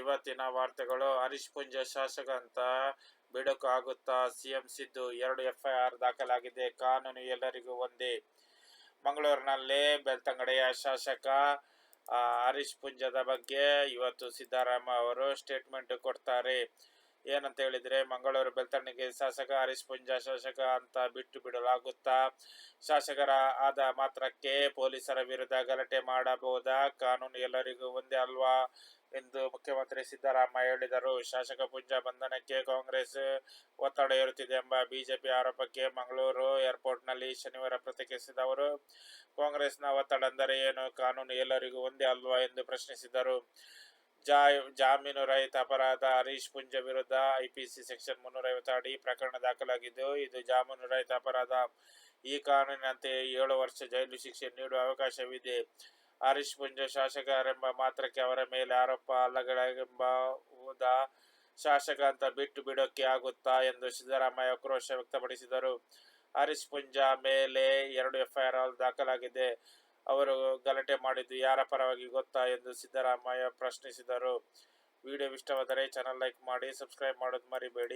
ಇವತ್ತಿನ ವಾರ್ತೆಗಳು. ಹರೀಶ್ ಪುಂಜ ಶಾಸಕ ಅಂತ ಬಿಡುಕು ಆಗುತ್ತಾ? ಸಿಎಂ ಸಿದ್ದು ಎರಡು ಎಫ್ಐಆರ್ ದಾಖಲಾಗಿದೆ. ಕಾನೂನು ಎಲ್ಲರಿಗೂ ಒಂದೇ. ಮಂಗಳೂರಿನಲ್ಲಿ ಬೆಳ್ತಂಗಡಿಯ ಶಾಸಕ ಹರೀಶ್ ಪುಂಜದ ಬಗ್ಗೆ ಇವತ್ತು ಸಿದ್ದರಾಮ ಅವರು ಸ್ಟೇಟ್ಮೆಂಟ್ ಕೊಡ್ತಾರೆ. ಏನಂತ ಹೇಳಿದ್ರೆ ಮಂಗಳೂರು ಬೆಳ್ತಣ್ಣಿಗೆ ಶಾಸಕ ಹರೀಶ್ ಪುಂಜ ಶಾಸಕ ಅಂತ ಬಿಟ್ಟು ಬಿಡಲಾಗುತ್ತಾ ಶಾಸಕರ ಆದ ಮಾತ್ರಕ್ಕೆ ಪೊಲೀಸರ ವಿರುದ್ಧ ಗಲಾಟೆ ಮಾಡಬಹುದಾ? ಕಾನೂನು ಎಲ್ಲರಿಗೂ ಒಂದೇ ಅಲ್ವಾ? ಎಂದು ಮುಖ್ಯಮಂತ್ರಿ ಸಿದ್ದರಾಮಯ್ಯ ಹೇಳಿದರು. ಶಾಸಕ ಪುಂಜ ಬಂಧನಕ್ಕೆ ಕಾಂಗ್ರೆಸ್ ಒತ್ತಡ ಹೇರುತ್ತಿದೆ ಎಂಬ ಬಿಜೆಪಿ ಆರೋಪಕ್ಕೆ ಮಂಗಳೂರು ಏರ್ಪೋರ್ಟ್ನಲ್ಲಿ ಶನಿವಾರ ಪ್ರತಿಕ್ರಿಯಿಸಿದ ಅವರು, ಕಾಂಗ್ರೆಸ್ನ ಒತ್ತಡ ಅಂದರೆ ಏನು? ಕಾನೂನು ಎಲ್ಲರಿಗೂ ಒಂದೇ ಅಲ್ವಾ? ಎಂದು ಪ್ರಶ್ನಿಸಿದರು. ಜಾಮೀನು ರಹಿತ ಅಪರಾಧ ಹರೀಶ್ ಪುಂಜ ವಿರುದ್ಧ ಐಪಿಸಿ ಸೆಕ್ಷನ್ ಮುನ್ನೂರೈವತ್ತು ಅಡಿ ಪ್ರಕರಣ ದಾಖಲಾಗಿದ್ದು, ಇದು ಜಾಮೀನು ರಹಿತ ಅಪರಾಧ. ಈ ಕಾನೂನಿನಂತೆ ಏಳು ವರ್ಷ ಜೈಲು ಶಿಕ್ಷೆ ನೀಡುವ ಅವಕಾಶವಿದೆ. ಹರೀಶ್ ಪುಂಜ ಶಾಸಕರೆಂಬ ಮಾತ್ರಕ್ಕೆ ಅವರ ಮೇಲೆ ಆರೋಪ ಅಲ್ಲಗಳೆಂಬುದ ಶಾಸಕ ಅಂತ ಬಿಟ್ಟು ಬಿಡೋಕೆ ಆಗುತ್ತಾ ಎಂದು ಸಿದ್ದರಾಮಯ್ಯ ಆಕ್ರೋಶ ವ್ಯಕ್ತಪಡಿಸಿದರು. ಹರೀಶ್ ಪುಂಜ ಮೇಲೆ ಎರಡು ಎಫ್ಐಆರ್ ದಾಖಲಾಗಿದೆ. ಅವರು ಗಲಾಟೆ ಮಾಡಿದ್ದು ಯಾರ ಪರವಾಗಿ ಗೊತ್ತಾ ಎಂದು ಸಿದ್ದರಾಮಯ್ಯ ಪ್ರಶ್ನಿಸಿದರು. ವಿಡಿಯೋ ಇಷ್ಟವಾದರೆ ಚಾನಲ್ ಲೈಕ್ ಮಾಡಿ ಸಬ್ಸ್ಕ್ರೈಬ್ ಮಾಡೋದು ಮರಿಬೇಡಿ.